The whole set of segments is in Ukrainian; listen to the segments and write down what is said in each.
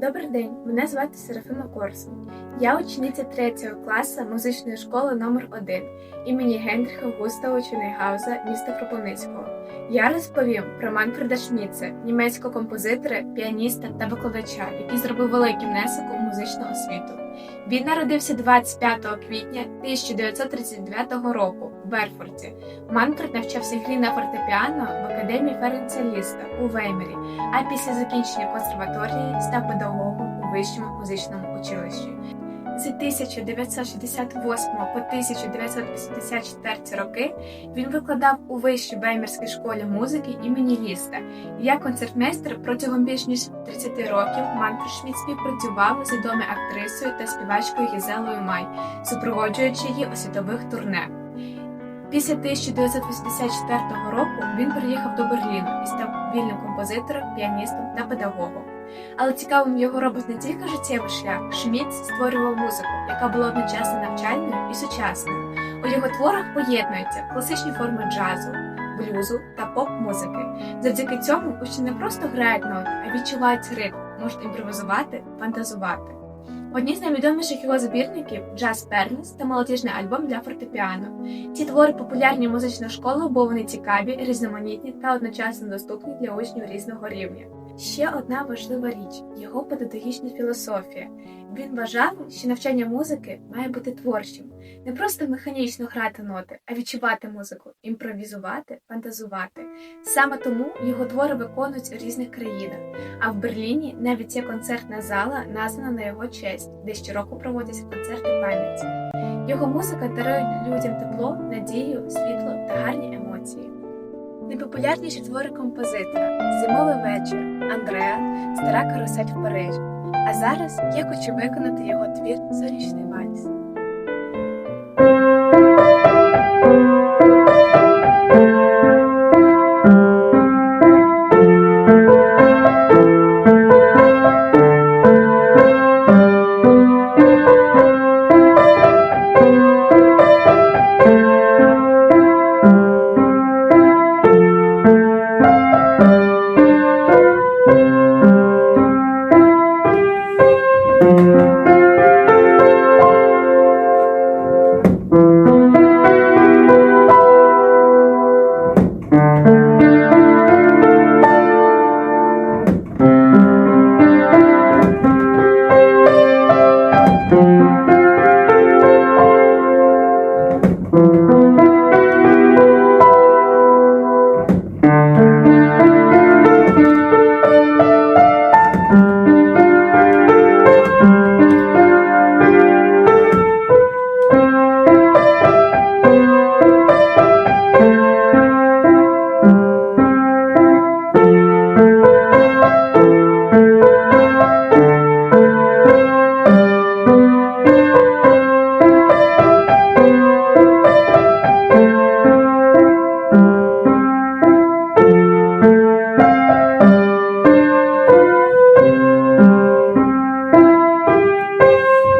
Добрий день, мене звати Серафима Корсун. Я учениця 3 класу музичної школи номер 1 імені Генріха Густава Чунейгауза міста Кропивницького. Я розповім про Манфреда Шміце, німецького композитора, піаніста та викладача, який зробив великий внесок у музичну освіту. Він народився 25 квітня 1939 року в Берфорті. Манфред навчався грі на фортепіано в академії Ференца Ліста у Веймері, а після закінчення консерваторії став педагогом у вищому музичному училищі. З 1968 по 1984 роки він викладав у вищій Веймерській школі музики імені Ліста. Як концертмейстер протягом більш ніж 30 років Манфред Шмідт співпрацював з відомою актрисою та співачкою Гізелою Май, супроводжуючи її у світових турне. Після 1984 року він переїхав до Берліну і став вільним композитором, піаністом та педагогом. Але цікавим його робить не тільки життєвий шлях. Шмідт створював музику, яка була одночасно навчальною і сучасною. У його творах поєднуються класичні форми джазу, блюзу та поп-музики. Завдяки цьому учні не просто грають ноти, а відчувають ритм, можуть імпровізувати, фантазувати. Одні з найвідоміших його збірників Джаз Перліс та молодіжний альбом для фортепіано. Ці твори популярні музичної школи, бо вони цікаві, різноманітні та одночасно доступні для учнів різного рівня. Ще одна важлива річ його педагогічна філософія. Він вважав, що навчання музики має бути творчим, не просто механічно грати ноти, а відчувати музику, імпровізувати, фантазувати. Саме тому його твори виконують у різних країнах. А в Берліні навіть є концертна зала, названа на його честь, де щороку проводяться концерти пам'яті. Його музика дарує людям тепло, надію, світло та гарні емоції. Найпопулярніші твори композитора Зимовий вечір, Андреа, Стара карусель в Парижі. А зараз я хочу виконати його твір Сонячний вальс.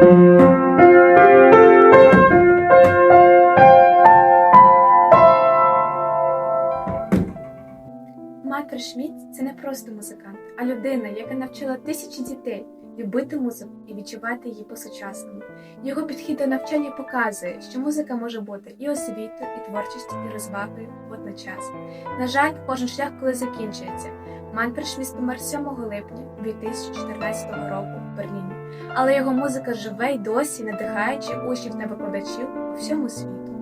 Манфред Шмідт – це не просто музикант, а людина, яка навчила тисячі дітей любити музику і відчувати її по-сучасному. Його підхід до навчання показує, що музика може бути і освітою, і творчістю, і розвагою водночас. На жаль, кожен шлях коли закінчується. Манфред Шмідт помер 7 липня 2014 року в Берліні, але його музика живе й досі, надихаючи учнів та викладачів у всьому світу.